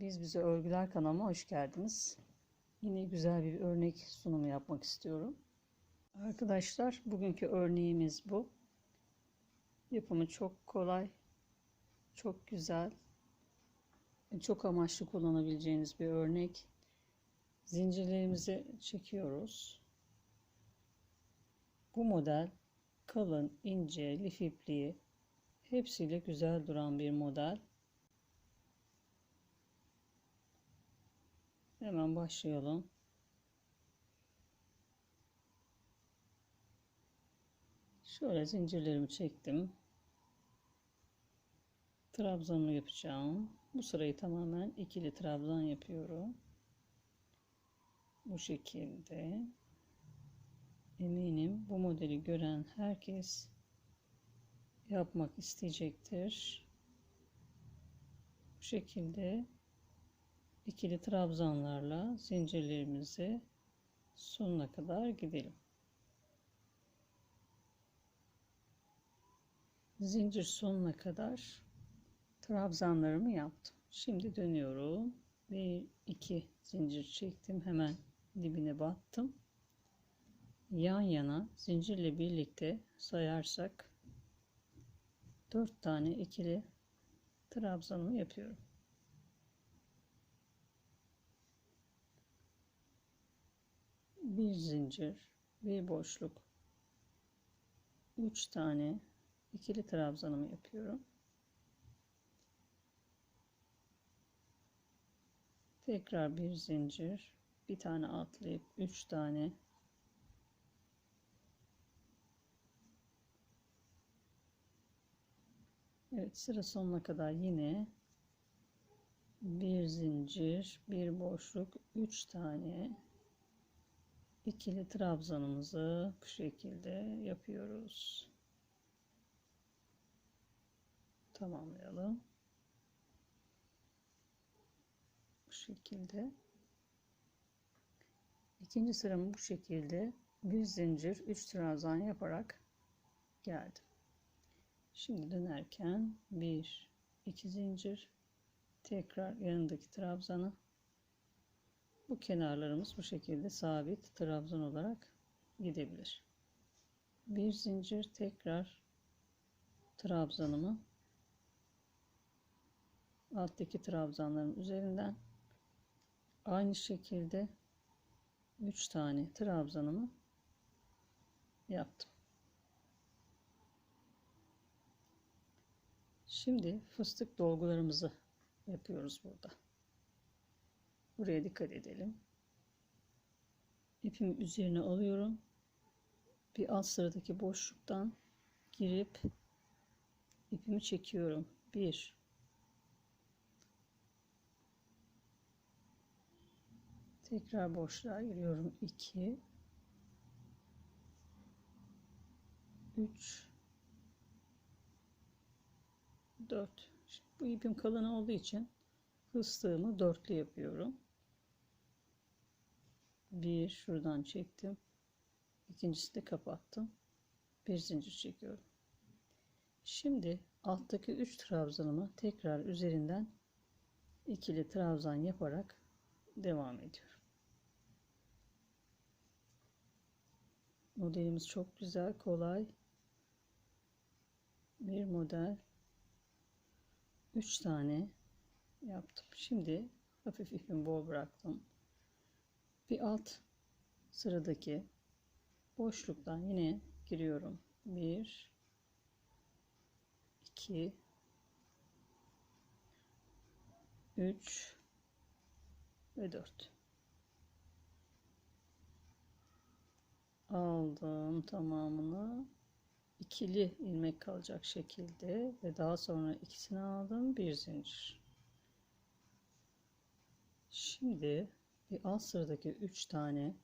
Biz Bize Örgüler kanalıma hoş geldiniz. Yine güzel bir örnek sunumu yapmak istiyorum. Arkadaşlar bugünkü örneğimiz bu. Yapımı çok kolay, çok güzel, çok amaçlı kullanabileceğiniz bir örnek. Zincirlerimizi çekiyoruz. Bu model kalın, ince, lif ipliği hepsiyle güzel duran bir model. Hemen başlayalım. Şöyle zincirlerimi çektim. Trabzanımı yapacağım. Bu sırayı tamamen ikili trabzan yapıyorum. Bu şekilde. Eminim bu modeli gören herkes yapmak isteyecektir. Bu şekilde ikili trabzanlarla zincirlerimizi sonuna kadar gidelim. Zincir sonuna kadar trabzanlarımı yaptım. Şimdi dönüyorum. Bir iki zincir çektim. Hemen dibine battım. Yan yana zincirle birlikte sayarsak 4 tane ikili trabzanımı yapıyorum. Bir zincir, bir boşluk, üç tane ikili trabzanımı yapıyorum. Tekrar bir zincir, bir tane atlayıp üç tane. Evet sıra sonuna kadar yine bir zincir, bir boşluk, üç tane ikili trabzanımızı bu şekilde yapıyoruz. Tamamlayalım. Bu şekilde. İkinci sıramı bu şekilde bir zincir, üç trabzan yaparak geldim. Şimdi dönerken bir, iki zincir, tekrar yanındaki trabzanı bu kenarlarımız bu şekilde sabit trabzan olarak gidebilir. Bir zincir tekrar trabzanımı alttaki trabzanların üzerinden aynı şekilde 3 tane trabzanımı yaptım. Şimdi fıstık dolgularımızı yapıyoruz burada. Buraya dikkat edelim. İpimi üzerine alıyorum. Bir alt sıradaki boşluktan girip ipimi çekiyorum. 1 Tekrar boşluğa giriyorum. 2 3 4 Bu ipim kalın olduğu için fıstığımı dörtlü yapıyorum bir şuradan çektim. İkincisi de kapattım. Bir zincir çekiyorum. Şimdi alttaki 3 trabzanımı tekrar üzerinden ikili trabzan yaparak devam ediyorum. Modelimiz çok güzel kolay. Bir model. 3 tane yaptım. Şimdi hafif ipimi bol bıraktım bir alt sıradaki boşluktan yine giriyorum. 1 2 3 ve 4 aldım tamamını. İkili ilmek kalacak şekilde ve daha sonra ikisini aldım. Bir zincir. Şimdi bir alt sıradaki 3 tane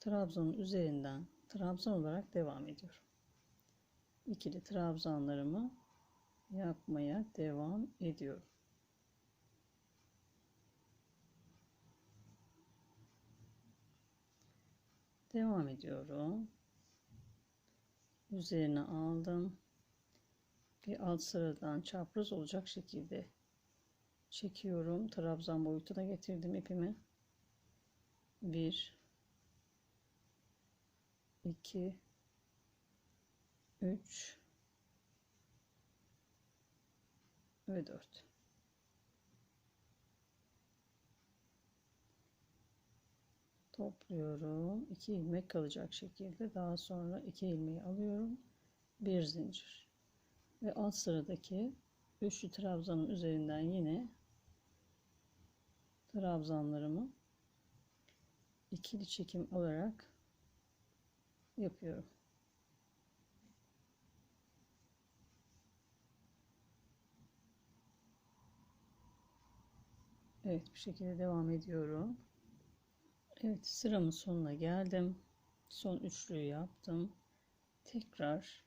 trabzanın üzerinden trabzan olarak devam ediyorum. İkili trabzanlarımı yapmaya devam ediyorum. Devam ediyorum. Üzerine aldım. Bir alt sıradan çapraz olacak şekilde çekiyorum. Trabzan boyutuna getirdim ipimi. 1 2 3 ve 4 topluyorum. 2 ilmek kalacak şekilde. Daha sonra 2 ilmeği alıyorum. Bir zincir. Ve alt sıradaki üçlü trabzanın üzerinden yine trabzanlarımı ikili çekim olarak yapıyorum. Evet bu şekilde devam ediyorum. Evet sıramın sonuna geldim. Son üçlüyü yaptım. Tekrar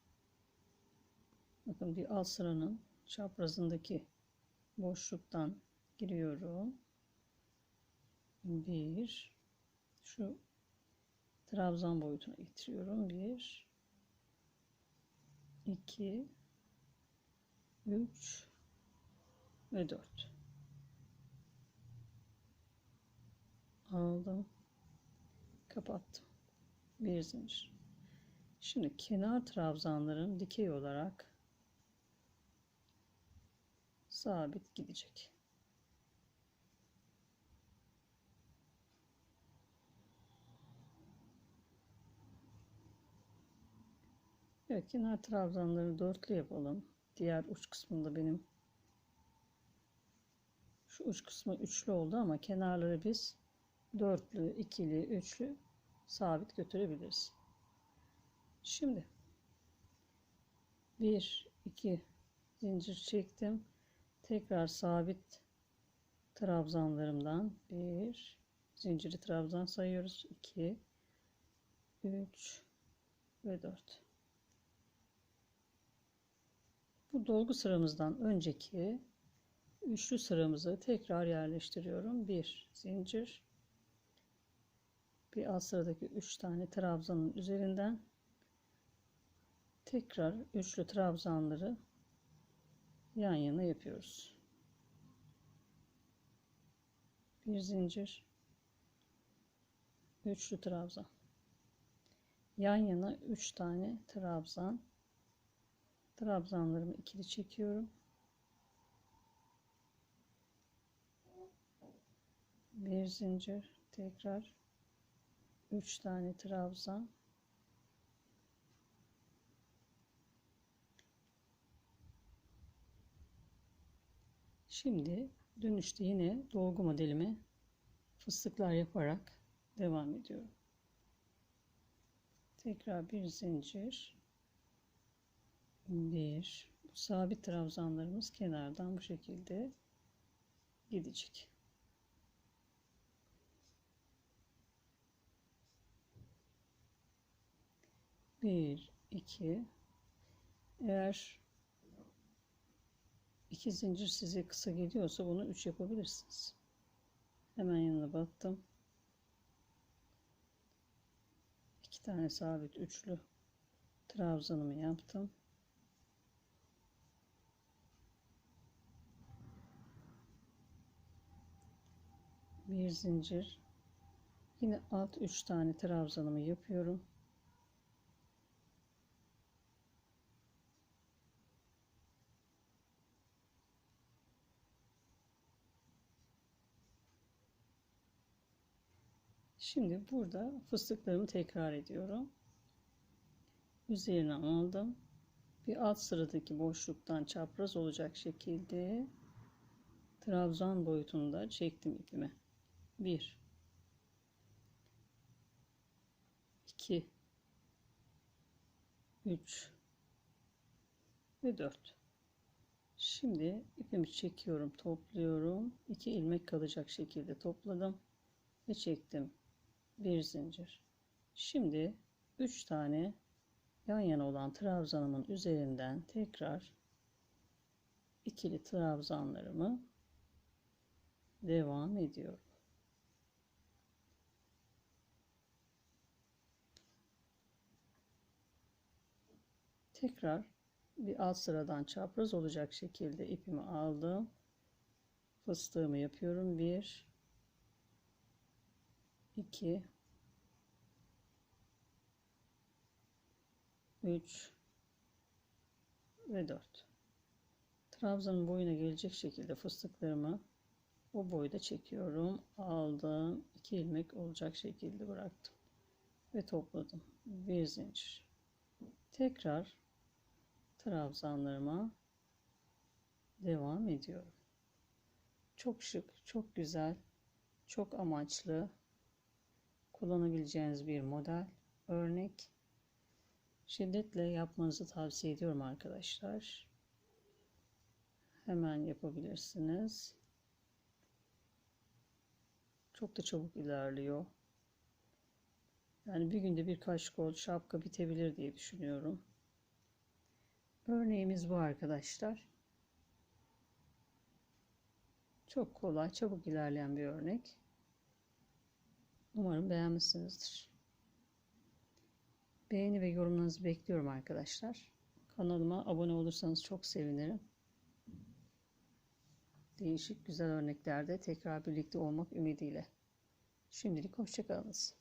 bakın bir alt sıranın çaprazındaki boşluktan giriyorum. Bir şu trabzan boyutuna getiriyorum. Bir iki üç ve dört. aldım kapattım bir zincir şimdi kenar trabzanlarım dikey olarak sabit gidecek Evet kenar trabzanları dörtlü yapalım diğer uç kısmında benim şu uç kısmı üçlü oldu ama kenarları biz dörtlü, ikili, üçlü sabit götürebiliriz. Şimdi bir, iki zincir çektim. Tekrar sabit trabzanlarımdan bir zinciri trabzan sayıyoruz. 2 3 ve 4. Bu dolgu sıramızdan önceki üçlü sıramızı tekrar yerleştiriyorum. Bir zincir bir alt sıradaki 3 tane trabzanın üzerinden tekrar üçlü trabzanları yan yana yapıyoruz. Bir zincir üçlü trabzan yan yana 3 tane trabzan trabzanlarımı ikili çekiyorum bir zincir tekrar 3 tane trabzan Şimdi dönüşte yine dolgu modelime fıstıklar yaparak devam ediyorum. Tekrar bir zincir. Bir. Sabit trabzanlarımız kenardan bu şekilde gidecek. 1 2 eğer iki zincir size kısa geliyorsa bunu 3 yapabilirsiniz. Hemen yanına battım. iki tane sabit üçlü trabzanımı yaptım. Bir zincir. Yine alt üç tane trabzanımı yapıyorum. Şimdi burada fıstıklarımı tekrar ediyorum. Üzerine aldım. Bir alt sıradaki boşluktan çapraz olacak şekilde trabzan boyutunda çektim ipimi. 1 2 3 ve 4 Şimdi ipimi çekiyorum, topluyorum. 2 ilmek kalacak şekilde topladım ve çektim bir zincir. Şimdi 3 tane yan yana olan trabzanımın üzerinden tekrar ikili trabzanlarımı devam ediyorum. Tekrar bir alt sıradan çapraz olacak şekilde ipimi aldım. fıstığımı yapıyorum. 1 2 3 ve 4 trabzanın boyuna gelecek şekilde fıstıklarımı o boyda çekiyorum. Aldım. 2 ilmek olacak şekilde bıraktım ve topladım. Bir zincir. Tekrar trabzanlarıma devam ediyorum. Çok şık çok güzel çok amaçlı kullanabileceğiniz bir model. Örnek şiddetle yapmanızı tavsiye ediyorum arkadaşlar. Hemen yapabilirsiniz. Çok da çabuk ilerliyor. Yani bir günde birkaç kol şapka bitebilir diye düşünüyorum örneğimiz bu arkadaşlar çok kolay çabuk ilerleyen bir örnek Umarım beğenmişsinizdir. Beğeni ve yorumlarınızı bekliyorum arkadaşlar. Kanalıma abone olursanız çok sevinirim. Değişik güzel örneklerde tekrar birlikte olmak ümidiyle. Şimdilik hoşçakalınız.